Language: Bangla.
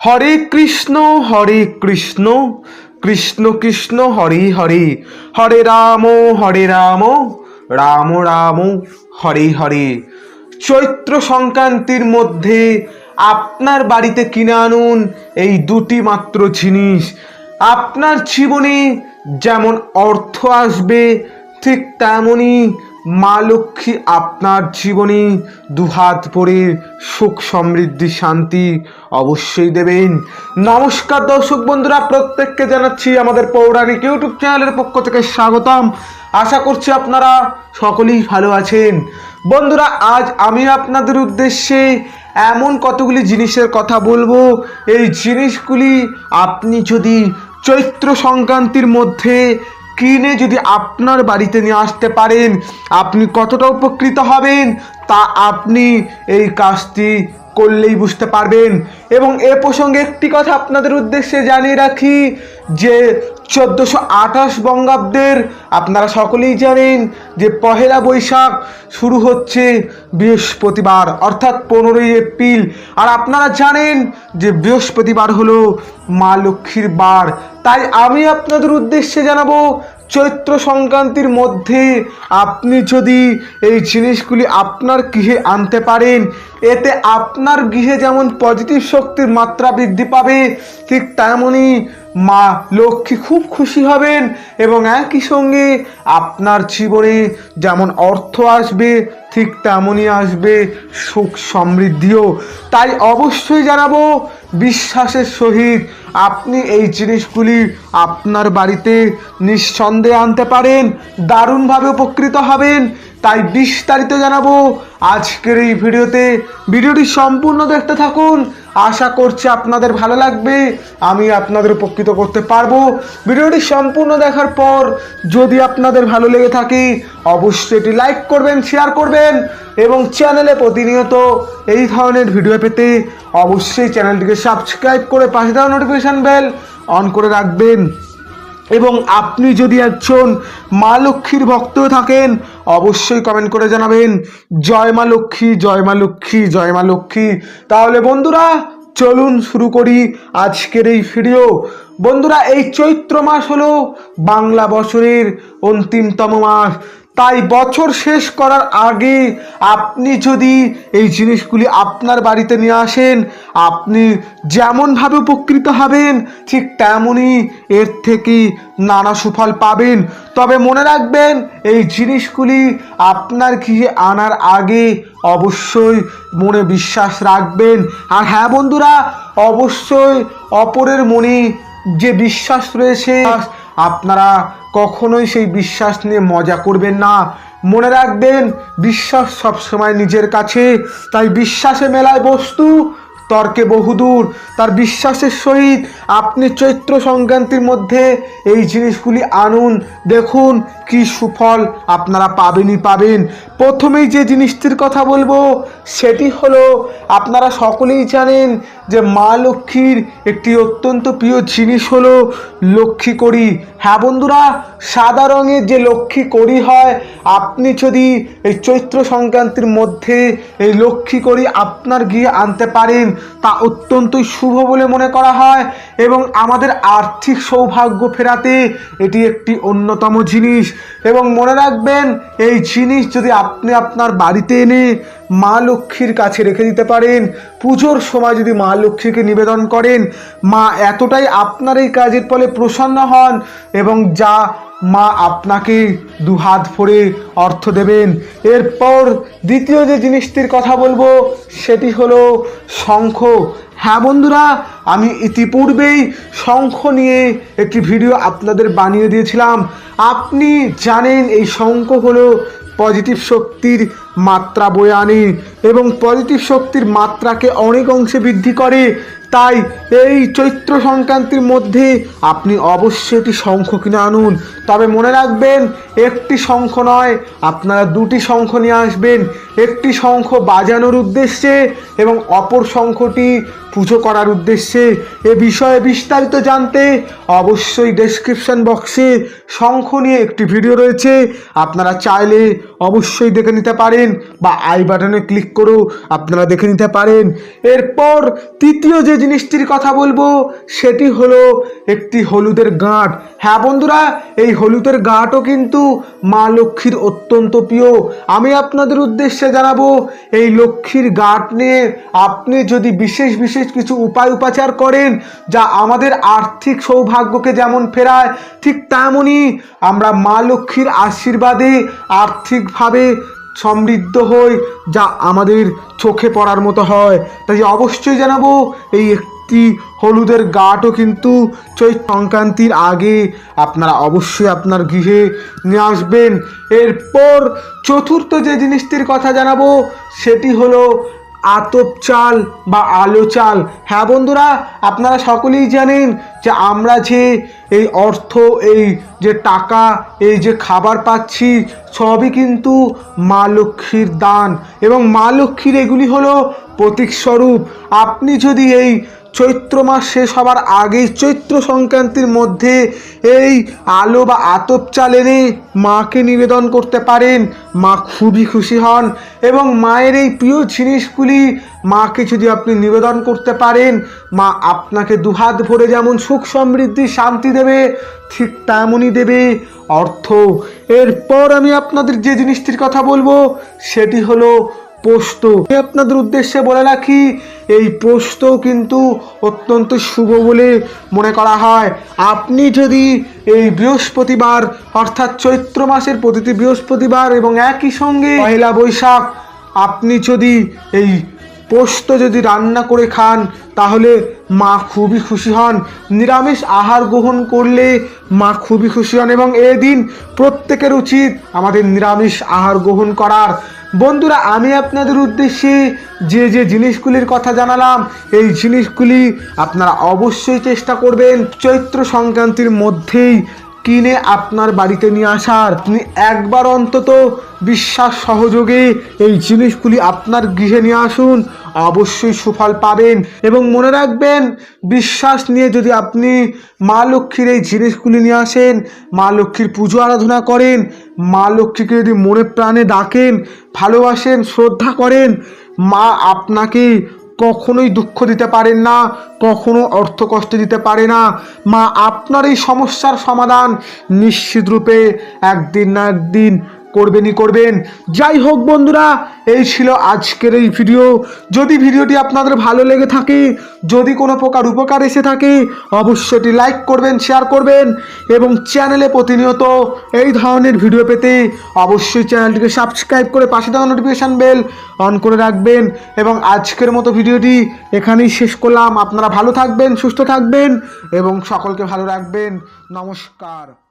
হরে কৃষ্ণ হরে কৃষ্ণ কৃষ্ণ কৃষ্ণ, হরে হরে। হরে রাম হরে রাম রাম রাম, হরে হরে। চৈত্র সংক্রান্তির মধ্যে আপনার বাড়িতে কিনে আনুন এই দুটি মাত্র জিনিস। আপনার জীবনে যেমন অর্থ আসবে, ঠিক তেমনই মা লক্ষ্মী আপনার জীবনে দুহাত ভরে সুখ সমৃদ্ধি, শান্তি অবশ্যই দেবেন। নমস্কার দর্শক বন্ধুরা, প্রত্যেককে জানাচ্ছি আমাদের পৌরাণিক ইউটিউব চ্যানেলের পক্ষ থেকে স্বাগতম। আশা করছি আপনারা সকলেই ভালো আছেন। বন্ধুরা, আজ আমি আপনাদের উদ্দেশ্যে এমন কতগুলি জিনিসের কথা বলব। এই জিনিসগুলি আপনি যদি চৈত্র সংক্রান্তির মধ্যে কিনে যদি আপনার বাড়িতে নিয়ে আসতে পারেন, আপনি কতটা উপকৃত হবেন, তা আপনি এই কাজটি করলেই বুঝতে পারবেন। এবং এ প্রসঙ্গে একটি কথা আপনাদের উদ্দেশ্যে জানিয়ে রাখি, যে চোদ্দোশো আঠাশ বঙ্গাব্দের আপনারা সকলেই জানেন যে পহেলা বৈশাখ শুরু হচ্ছে বৃহস্পতিবার, অর্থাৎ পনেরোই এপ্রিল। আর আপনারা জানেন যে বৃহস্পতিবার হলো মা লক্ষ্মীর বার। তাই আমি আপনাদের উদ্দেশ্যে জানাব চৈত্র সংক্রান্তির মধ্যে আপনি যদি এই জিনিসগুলি আপনার গৃহে আনতে পারেন, এতে আপনার গৃহে যেমন পজিটিভ শক্তির মাত্রা বৃদ্ধি পাবে, ঠিক তেমনই মা লক্ষ্মী খুব খুশি হবেন এবং একই সঙ্গে আপনার জীবনে যেমন অর্থ আসবে ঠিক তেমনই আসবে সুখ সমৃদ্ধিও। তাই অবশ্যই জানাব, বিশ্বাসের সহিত আপনি এই জিনিসগুলি আপনার বাড়িতে নিঃসন্দেহে আনতে পারেন, দারুণভাবে উপকৃত হবেন। তাই বিস্তারিত জানাব আজকের এই ভিডিওতে। ভিডিওটি সম্পূর্ণ দেখতে থাকুন। আশা করছি আপনাদের ভালো লাগবে। আমি আপনাদের উপকৃত করতে পারব। ভিডিওটি সম্পূর্ণ দেখার পর যদি আপনাদের ভালো লেগে থাকে, অবশ্যই এটি লাইক করবেন শেয়ার করবেন এবং চ্যানেলে প্রতিনিয়ত এই ধরনের ভিডিও পেতে অবশ্যই চ্যানেলটিকে সাবস্ক্রাইব করে পাশে দেওয়া নোটিফিকেশান বেল অন করে রাখবেন। এবং আপনি যদি একজন মা লক্ষ্মীর ভক্ত থাকেন, অবশ্যই কমেন্ট করে জানাবেন, জয় মা লক্ষ্মী, জয় মা লক্ষ্মী, জয় মা লক্ষ্মী। তাহলে বন্ধুরা, চলুন শুরু করি আজকের এই ভিডিও বন্ধুরা, এই চৈত্র মাস হলো বাংলা বছরের অন্তিমতম মাস। তাই বছর শেষ করার আগে আপনি যদি এই জিনিসগুলি আপনার বাড়িতে নিয়ে আসেন, আপনি যেমনভাবে উপকৃত হবেন, ঠিক তেমনই এর থেকে নানা সুফল পাবেন। তবে মনে রাখবেন, এই জিনিসগুলি আপনার গৃহে আনার আগে অবশ্যই মনে বিশ্বাস রাখবেন। আর হ্যাঁ বন্ধুরা, অবশ্যই অপরের মনে যে বিশ্বাস রয়েছে, আপনারা কখনোই সেই বিশ্বাস নিয়ে মজা করবেন না। মনে রাখবেন, বিশ্বাস সবসময় নিজের কাছে। তাই বিশ্বাসে মেলায় বস্তু, তর্কে বহুদূর। তার বিশ্বাসের সহিত আপনি চৈত্র সংক্রান্তির মধ্যে এই জিনিসগুলি আনুন। দেখুন কি সুফল আপনারা পাবেনই পাবেন। প্রথমেই যে জিনিসটির কথা বলব, সেটি হলো আপনারা সকলেই জানেন যে মা লক্ষ্মীর একটি অত্যন্ত প্রিয় জিনিস হলো লক্ষ্মী করি হ্যাঁ বন্ধুরা, সাদা রঙের যে লক্ষ্মী করি হয়, আপনি যদি এই চৈত্র সংক্রান্তির মধ্যে এই লক্ষ্মী করি আপনার গিয়ে আনতে পারেন, তা অত্যন্তই শুভ বলে মনে করা হয় এবং আমাদের আর্থিক সৌভাগ্য ফেরাতে এটি একটি অন্যতম জিনিস। এবং মনে রাখবেন, এই জিনিস যদি আপনি আপনার বাড়িতে এনে মা লক্ষ্মীর কাছে রেখে দিতে পারেন। পুজোর সময় যদি মা লক্ষ্মীকে নিবেদন করেন, মা এতটাই আপনার এই কাজের ফলে প্রসন্ন হন এবং যা মা আপনাকে দুহাত ভরে অর্থ দেবেন। এরপর দ্বিতীয় যে জিনিসটির কথা বলব, সেটি হলো শঙ্খ। হ্যাঁ বন্ধুরা, আমি ইতিপূর্বেই শঙ্খ নিয়ে একটি ভিডিও আপনাদের বানিয়ে দিয়েছিলাম। আপনি জানেন এই শঙ্খ হলো পজিটিভ শক্তির মাত্রা বয়ে আনে এবং পজিটিভ শক্তির মাত্রাকে অনেক অংশে বৃদ্ধি করে। তাই এই চৈত্র সংক্রান্তির মধ্যে আপনি অবশ্যই একটি শঙ্খ কিনে আনুন। তবে মনে রাখবেন, একটি শঙ্খ নয়, আপনারা দুটি শঙ্খ নিয়ে আসবেন। একটি শঙ্খ বাজানোর উদ্দেশ্যে এবং অপর শঙ্খটি পুজো করার উদ্দেশ্যে। এ বিষয়ে বিস্তারিত জানতে অবশ্যই ডেসক্রিপশন বক্সে শঙ্খ নিয়ে একটি ভিডিও রয়েছে। আপনারা চাইলে অবশ্যই দেখে নিতে পারেন বা আই বাটনে ক্লিক করেও আপনারা দেখে নিতে পারেন। এরপর তৃতীয় যে জিনিসটির কথা বলব, সেটি হলো একটি হলুদের গাঁট। হ্যাঁ বন্ধুরা, এই হলুদের গাঁটও কিন্তু মা লক্ষ্মীর অত্যন্ত প্রিয়। আমি আপনাদের উদ্দেশ্যে জানাব, এই লক্ষ্মীর গাঁট নিয়ে আপনি যদি বিশেষ বিশেষ কিছু উপায় উপাচার করেন, যা আমাদের আর্থিক সৌভাগ্যকে যেমন ফেরায়, ঠিক তেমনই আমরা মা লক্ষ্মীর আশীর্বাদে আর্থিকভাবে সমৃদ্ধ হই, যা আমাদের চোখে পড়ার মতো হয়। তাই অবশ্যই জানাব, এই একটি হলুদের গাটও কিন্তু চৈত সংক্রান্তির আগে আপনারা অবশ্যই আপনার গৃহে নিয়ে আসবেন। এরপর চতুর্থ যে জিনিসটির কথা জানাব, সেটি হলো আতপ চাল বা আলো চাল। হ্যাঁ বন্ধুরা, আপনারা সকলেই জানেন যে আমরা যে এই অর্থ, এই যে টাকা, এই যে খাবার পাচ্ছি, সবই কিন্তু মা লক্ষ্মীর দান। এবং মা লক্ষ্মীর এগুলি হলো প্রতীকস্বরূপ আপনি যদি এই চৈত্র মাস শেষ হবার আগেই চৈত্র সংক্রান্তির মধ্যে এই আলো বা আতপ চাল এনে মাকে নিবেদন করতে পারেন। মা খুবই খুশি হন এবং মায়ের এই প্রিয় জিনিসগুলি মাকে যদি আপনি নিবেদন করতে পারেন, মা আপনাকে দুহাত ভরে যেমন সুখ সমৃদ্ধি, শান্তি দেবে, ঠিক তেমনই দেবে। অর্থ, এরপর আমি আপনাদের যে জিনিসটির কথা বলব, সেটি হলো পোস্ত। আপনাদের উদ্দেশ্যে বলে রাখি এই পোস্ত কিন্তু অত্যন্ত শুভ বলে মনে করা হয়। আপনি যদি এই বৃহস্পতিবার, অর্থাৎ চৈত্র মাসের প্রতিটি বৃহস্পতিবার এবং একই সঙ্গে পয়লা বৈশাখ, আপনি যদি এই পোস্ত যদি রান্না করে খান, তাহলে মা খুবই খুশি হন। নিরামিষ আহার গ্রহণ করলে মা খুবই খুশি হন এবং এদিন প্রত্যেকের উচিত আমাদের নিরামিষ আহার গ্রহণ করার। বন্ধুরা, আমি আপনাদের উদ্দেশ্যে যে যে জিনিসগুলির কথা জানালাম, এই জিনিসগুলি আপনারা অবশ্যই চেষ্টা করবেন চৈত্র সংক্রান্তির মধ্যেই কিনে আপনার বাড়িতে নিয়ে আসার। আপনি একবার অন্তত বিশ্বাস সহযোগে এই জিনিসগুলি আপনার গৃহে নিয়ে আসুন। অবশ্যই সুফল পাবেন এবং মনে রাখবেন, বিশ্বাস নিয়ে যদি আপনি মা লক্ষ্মীর এই জিনিসগুলি নিয়ে আসেন, মা লক্ষ্মীর পুজো আরাধনা করেন, মা লক্ষ্মীকে যদি মনে প্রাণে ডাকেন, ভালোবাসেন, শ্রদ্ধা করেন, মা আপনাকে কখনোই দুঃখ দিতে পারেন না, কখনো অর্থ কষ্ট দিতে পারে না। মা আপনার এই সমস্যার সমাধান নিশ্চিত রূপে একদিন না একদিন করবেনই করবেন। যাই হোক বন্ধুরা, এই ছিল আজকের এই ভিডিও যদি ভিডিওটি আপনাদের ভালো লেগে থাকে, যদি কোনো প্রকার উপকার এসে থাকে, অবশ্যই এটি লাইক করবেন শেয়ার করবেন এবং চ্যানেলে প্রতিনিয়ত এই ধরনের ভিডিও পেতে অবশ্যই চ্যানেলটিকে সাবস্ক্রাইব করে পাশে দেওয়া নোটিফিকেশান বেল অন করে রাখবেন এবং আজকের মতো ভিডিওটি এখানেই শেষ করলাম। আপনারা ভালো থাকবেন, সুস্থ থাকবেন এবং সকলকে ভালো রাখবেন। নমস্কার।